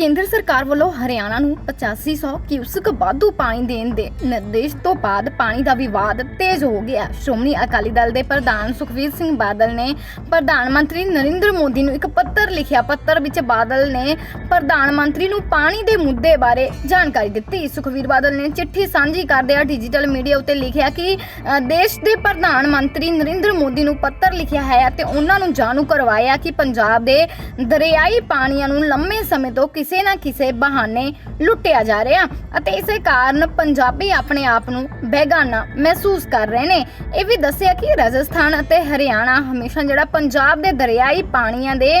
ਕੇਂਦਰ ਸਰਕਾਰ ਵੱਲੋਂ ਹਰਿਆਣਾ ਨੂੰ 8500 ਕਿਊਸਕ ਵਾਧੂ ਪਾਣੀ ਦੇਣ ਦੇ ਨਿਰਦੇਸ਼ ਤੋਂ ਬਾਅਦ ਪਾਣੀ ਦਾ ਵਿਵਾਦ ਤੇਜ਼ ਹੋ ਗਿਆ। ਸ਼੍ਰੋਮਣੀ ਅਕਾਲੀ ਦਲ ਦੇ ਪ੍ਰਧਾਨ ਸੁਖਵੀਰ ਸਿੰਘ ਬਾਦਲ ਨੇ ਪ੍ਰਧਾਨ ਮੰਤਰੀ ਨਰਿੰਦਰ ਮੋਦੀ ਨੂੰ ਇੱਕ ਪੱਤਰ ਲਿਖਿਆ। ਪੱਤਰ ਵਿੱਚ ਬਾਦਲ ਨੇ ਪ੍ਰਧਾਨ ਮੰਤਰੀ ਨੂੰ ਪਾਣੀ ਦੇ ਮੁੱਦੇ ਬਾਰੇ ਜਾਣਕਾਰੀ ਦਿੱਤੀ। ਸੁਖਵੀਰ ਬਾਦਲ ਨੇ ਚਿੱਠੀ ਸਾਂਝੀ ਕਰਦਿਆਂ ਡਿਜੀਟਲ ਮੀਡੀਆ ਉੱਤੇ ਲਿਖਿਆ ਕਿ ਦੇਸ਼ ਦੇ ਪ੍ਰਧਾਨ ਮੰਤਰੀ ਨਰਿੰਦਰ ਮੋਦੀ ਨੂੰ ਪੱਤਰ ਲਿਖਿਆ ਹੈ ਅਤੇ ਉਹਨਾਂ ਨੂੰ ਜਾਣੂ ਕਰਵਾਇਆ ਕਿ ਪੰਜਾਬ ਦੇ ਦਰਿਆਈ ਪਾਣੀਆਂ ਨੂੰ ਲੰਮੇ ਸਮੇਂ ਤੋਂ ਕਿਸ ਨਾ ਕਿਸੇ ਬਹਾਨੇ ਲੁੱਟਿਆ ਜਾ ਰਿਹਾ ਅਤੇ ਇਸੇ ਕਾਰਨ ਪੰਜਾਬੀ ਆਪਣੇ ਆਪ ਨੂੰ ਬੇਗਾਨਾ ਮਹਿਸੂਸ ਕਰ ਰਹੇ ਨੇ। ਇਹ ਵੀ ਦੱਸਿਆ ਕਿ ਰਾਜਸਥਾਨ ਅਤੇ ਹਰਿਆਣਾ ਹਮੇਸ਼ਾ ਜਿਹੜਾ ਪੰਜਾਬ ਦੇ ਦਰਿਆਈ ਪਾਣੀਆਂ ਦੇ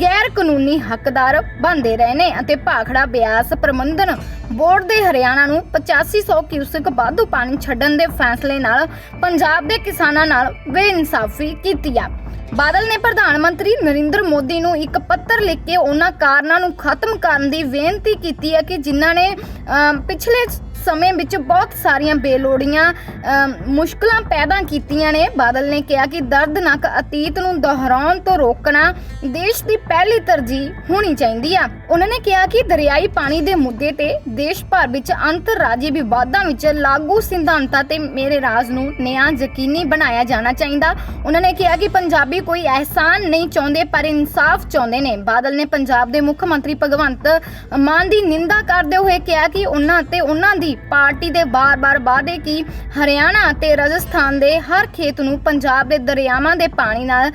ਗੈਰ ਕਾਨੂੰਨੀ ਹੱਕਦਾਰ ਬਣਦੇ ਰਹੇ ਨੇ ਅਤੇ ਭਾਖੜਾ ਬਿਆਸ ਪ੍ਰਬੰਧਨ ਬੋਰਡ ਦੇ ਹਰਿਆਣਾ ਨੂੰ 8500 ਕਿਊਸਕ ਵਾਧੂ ਪਾਣੀ ਛੱਡਣ ਦੇ ਫੈਸਲੇ ਨਾਲ ਪੰਜਾਬ ਦੇ ਕਿਸਾਨਾਂ ਨਾਲ ਬੇਇਨਸਾਫੀ ਕੀਤੀ ਆ। ਬਾਦਲ ਨੇ ਪ੍ਰਧਾਨ ਮੰਤਰੀ ਨਰਿੰਦਰ ਮੋਦੀ ਨੂੰ ਇੱਕ ਪੱਤਰ ਲਿਖ ਕੇ ਉਹਨਾਂ ਕਾਰਨਾਂ ਨੂੰ ਖਤਮ ਕਰਨ ਦੀ ਬੇਨਤੀ ਕੀਤੀ ਹੈ ਕਿ ਜਿਨ੍ਹਾਂ ਨੇ ਅਮ, ਪਿਛਲੇ ਸਮੇਂ ਵਿੱਚ ਬਹੁਤ ਸਾਰੀਆਂ ਬੇਲੋੜੀਆਂ ਅਮ, ਮੁਸ਼ਕਲਾਂ ਪੈਦਾ ਕੀਤੀਆਂ ਨੇ। ਬਾਦਲ ਨੇ ਕਿਹਾ ਕਿ ਦਰਦਨਾਕ ਅਤੀਤ ਨੂੰ ਦੁਹਰਾਉਣ ਤੋਂ ਰੋਕਣਾ ਦੇਸ਼ ਦੀ ਪਹਿਲੀ ਤਰਜੀਹ ਹੋਣੀ ਚਾਹੀਦੀ ਆ। ਉਹਨਾਂ ਨੇ ਕਿਹਾ ਕਿ ਦਰਿਆਈ ਪਾਣੀ ਦੇ ਮੁੱਦੇ ਤੇ ਦੇਸ਼ ਭਰ ਵਿੱਚ ਅੰਤਰਰਾਜੀ ਵਿਵਾਦਾਂ ਵਿੱਚ ਲਾਗੂ ਸਿਧਾਂਤਾਂ ਤੇ ਮੇਰੇ ਰਾਜ ਨੂੰ ਨਿਆਂ ਯਕੀਨੀ ਬਣਾਇਆ ਜਾਣਾ ਚਾਹੀਦਾ। ਉਹਨਾਂ ਨੇ ਕਿਹਾ ਕਿ ਪੰਜਾਬੀ ਕੋਈ ਅਹਿਸਾਨ ਨਹੀਂ ਚਾਹੁੰਦੇ ਪਰ ਇਨਸਾਫ ਚਾਹੁੰਦੇ ਨੇ। ਬਾਦਲ ਨੇ ਪੰਜਾਬ ਦੇ ਮੁੱਖ ਮੰਤਰੀ ਭਗਵੰਤ ਮਾਨ ਦੀ ਨਿੰਦਾ ਕਰਦੇ ਹੋਏ ਕਿਹਾ ਕਿ ਉਹਨਾਂ ਤੇ ਉਹਨਾਂ ਦੀ ਪਾਰਟੀ ਦੇ ਬਾਰ-ਬਾਰ ਵਾਅਦੇ ਕਿ ਹਰਿਆਣਾ ਅਤੇ ਰਾਜਸਥਾਨ ਦੇ ਹਰ ਖੇਤ ਨੂੰ ਪੰਜਾਬ ਦੇ ਦਰਿਆਵਾਂ ਦੇ ਪਾਣੀ ਨਾਲ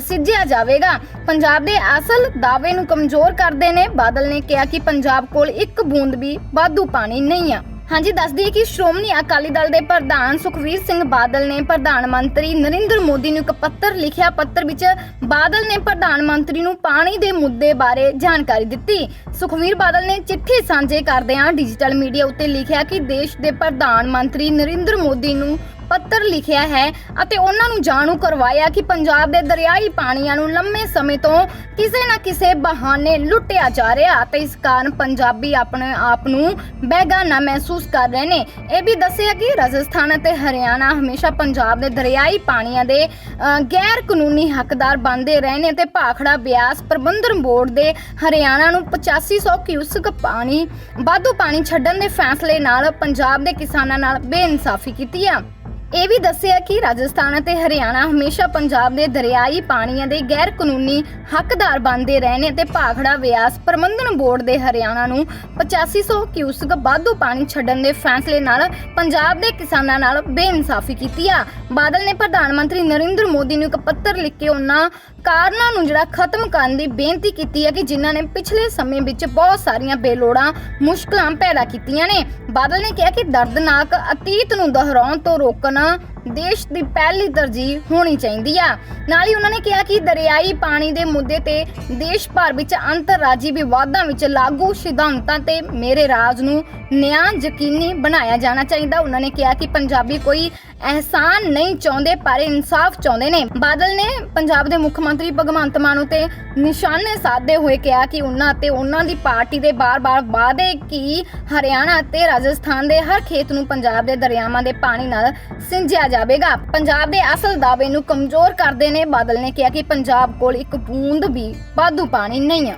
ਸਿੱਝਿਆ ਜਾਵੇਗਾ। ਪੰਜਾਬ ਦੇ ਅਸਲ ਦਾਅਵੇ ਨੂੰ ਕਮਜ਼ੋਰ ਕਰਦੇ ਨੇ ਬਾਦਲ ਨੇ ਕਿਹਾ ਕਿ ਪੰਜਾਬ ਕੋਲ ਇੱਕ ਬੂੰਦ ਵੀ ਵਾਧੂ ਪਾਣੀ ਨਹੀਂ ਆ। ਹਾਂਜੀ ਦੱਸ ਦਈਏ ਕਿ ਸ਼੍ਰੋਮਣੀ ਅਕਾਲੀ ਦਲ ਦੇ ਪ੍ਰਧਾਨ ਸੁਖਵੀਰ ਸਿੰਘ ਬਾਦਲ ਨੇ ਪ੍ਰਧਾਨ ਮੰਤਰੀ ਨਰਿੰਦਰ ਮੋਦੀ ਨੂੰ ਇੱਕ ਪੱਤਰ ਲਿਖਿਆ। ਪੱਤਰ ਵਿੱਚ ਬਾਦਲ ਨੇ ਪ੍ਰਧਾਨ ਮੰਤਰੀ ਨੂੰ ਪਾਣੀ ਦੇ ਮੁੱਦੇ ਬਾਰੇ ਜਾਣਕਾਰੀ ਦਿੱਤੀ। ਸੁਖਵੀਰ ਬਾਦਲ ਨੇ ਚਿੱਠੀ ਸਾਂਝੇ ਕਰਦਿਆਂ ਡਿਜੀਟਲ ਮੀਡੀਆ ਉੱਤੇ ਲਿਖਿਆ ਕਿ ਦੇਸ਼ ਦੇ ਪ੍ਰਧਾਨ ਮੰਤਰੀ ਨਰਿੰਦਰ ਮੋਦੀ ਨੂੰ ਪੱਤਰ ਲਿਖਿਆ ਹੈ ਅਤੇ ਉਹਨਾਂ ਨੂੰ ਜਾਣੂ ਕਰਵਾਇਆ ਕਿ ਪੰਜਾਬ ਦੇ ਦਰਿਆਈ ਪਾਣੀਆਂ ਨੂੰ ਲੰਮੇ ਸਮੇਂ ਤੋਂ ਕਿਸੇ ਨਾ ਕਿਸੇ ਬਹਾਨੇ ਲੁੱਟਿਆ ਜਾ ਰਿਹਾ ਅਤੇ ਇਸ ਕਾਰਨ ਪੰਜਾਬੀ ਆਪਣੇ ਆਪ ਨੂੰ ਬੇਗਾਨਾ ਮਹਿਸੂਸ ਕਰ ਰਹੇ ਨੇ। ਇਹ ਵੀ ਦੱਸਿਆ ਕਿ ਰਾਜਸਥਾਨ ਅਤੇ ਹਰਿਆਣਾ ਹਮੇਸ਼ਾ ਪੰਜਾਬ ਦੇ ਦਰਿਆਈ ਪਾਣੀਆਂ ਦੇ ਗੈਰ ਕਾਨੂੰਨੀ ਹੱਕਦਾਰ ਬਣਦੇ ਰਹੇ ਨੇ ਤੇ ਭਾਖੜਾ ਬਿਆਸ ਪ੍ਰਬੰਧਨ ਬੋਰਡ ਦੇ ਹਰਿਆਣਾ ਨੂੰ 8500 ਕਿਊਸਕ ਪਾਣੀ, ਵਾਧੂ ਪਾਣੀ ਛੱਡਣ ਦੇ ਫੈਸਲੇ ਨਾਲ ਪੰਜਾਬ ਦੇ ਕਿਸਾਨਾਂ ਨਾਲ ਬੇਇਨਸਾਫੀ ਕੀਤੀ ਆ। ਇਹ ਵੀ ਦੱਸਿਆ ਕਿ ਰਾਜਸਥਾਨ ਅਤੇ ਹਰਿਆਣਾ ਹਮੇਸ਼ਾ ਪੰਜਾਬ ਦੇ ਦਰਿਆਈ ਪਾਣੀਆਂ ਦੇ ਗੈਰ ਕਾਨੂੰਨੀ ਹੱਕਦਾਰ ਬਣਦੇ ਰਹੇ ਨੇ ਅਤੇ ਭਾਖੜਾ ਵਿਆਸ ਪ੍ਰਬੰਧਨ ਬੋਰਡ ਦੇ ਹਰਿਆਣਾ ਨੂੰ 8500 ਕਿਊਸਕ ਵਾਧੂ ਪਾਣੀ ਛੱਡਣ ਦੇ ਫੈਸਲੇ ਨਾਲ ਪੰਜਾਬ ਦੇ ਕਿਸਾਨਾਂ ਨਾਲ ਬੇਇਨਸਾਫੀ ਕੀਤੀ ਆ। ਬਾਦਲ ਨੇ ਪ੍ਰਧਾਨ ਮੰਤਰੀ ਨਰਿੰਦਰ ਮੋਦੀ ਨੂੰ ਇੱਕ ਪੱਤਰ ਲਿਖ ਕੇ ਉਹਨਾਂ ਕਾਰਨਾਂ ਨੂੰ ਜਿਹੜਾ ਖਤਮ ਕਰਨ ਦੀ ਬੇਨਤੀ ਕੀਤੀ ਹੈ ਕਿ ਜਿਨ੍ਹਾਂ ਨੇ ਪਿਛਲੇ ਸਮੇਂ ਵਿੱਚ ਬਹੁਤ ਸਾਰੀਆਂ ਬੇਲੋੜਾਂ, ਮੁਸ਼ਕਲਾਂ ਪੈਦਾ ਕੀਤੀਆਂ ਨੇ। ਬਾਦਲ ਨੇ ਕਿਹਾ ਕਿ ਦਰਦਨਾਕ ਅਤੀਤ ਨੂੰ ਦੁਹਰਾਉਣ ਤੋਂ ਰੋਕਣਾ ਦੇਸ਼ ਦੀ ਪਹਿਲੀ ਤਰਜੀਹ ਹੋਣੀ ਚਾਹੀਦੀ ਆ। ਨਾਲ ਹੀ ਉਹਨਾਂ ਨੇ ਕਿਹਾ ਕਿ ਦਰਿਆਈ ਪਾਣੀ ਦੇ ਮੁੱਦੇ ਤੇ ਦੇਸ਼ ਭਰ ਵਿੱਚ ਅੰਤਰਰਾਜੀ ਵਿਵਾਦਾਂ ਵਿੱਚ ਲਾਗੂ ਸਿਧਾਂਤਾਂ ਤੇ ਮੇਰੇ ਰਾਜ ਨੂੰ ਨਿਆਂ ਯਕੀਨੀ ਬਣਾਇਆ ਜਾਣਾ ਚਾਹੀਦਾ। ਉਹਨਾਂ ਨੇ ਕਿਹਾ ਕਿ ਪੰਜਾਬੀ ਕੋਈ ਅਹਿਸਾਨ ਨਹੀਂ ਚਾਹੁੰਦੇ, ਪਰ ਇਨਸਾਫ ਚਾਹੁੰਦੇ ਨੇ। ਬਾਦਲ ਨੇ ਪੰਜਾਬ ਦੇ ਮੁੱਖ ਮੰਤਰੀ ਭਗਵੰਤ ਮਾਨ ਉਤੇ ਨਿਸ਼ਾਨੇ ਸਾਧਦੇ ਹੋਏ ਕਿਹਾ ਕਿ ਉਹਨਾਂ ਤੇ ਉਹਨਾਂ ਦੀ ਪਾਰਟੀ ਦੇ ਬਾਰ-ਬਾਰ ਵਾਅਦੇ ਕਿ ਹਰਿਆਣਾ ਤੇ ਰਾਜਸਥਾਨ ਦੇ ਹਰ ਖੇਤ ਨੂੰ ਪੰਜਾਬ ਦੇ ਦਰਿਆਵਾਂ ਦੇ ਪਾਣੀ ਨਾਲ ਸਿੰਜਿਆ ਜਾਵੇਗਾ। ਪੰਜਾਬ ਦੇ ਅਸਲ ਦਾਅਵੇ ਨੂੰ ਕਮਜ਼ੋਰ ਕਰਦੇ ਨੇ ਬਾਦਲ ਨੇ ਕਿਹਾ ਕਿ ਪੰਜਾਬ ਕੋਲ ਇੱਕ ਬੂੰਦ ਵੀ ਵਾਧੂ ਪਾਣੀ ਨਹੀਂ ਆ।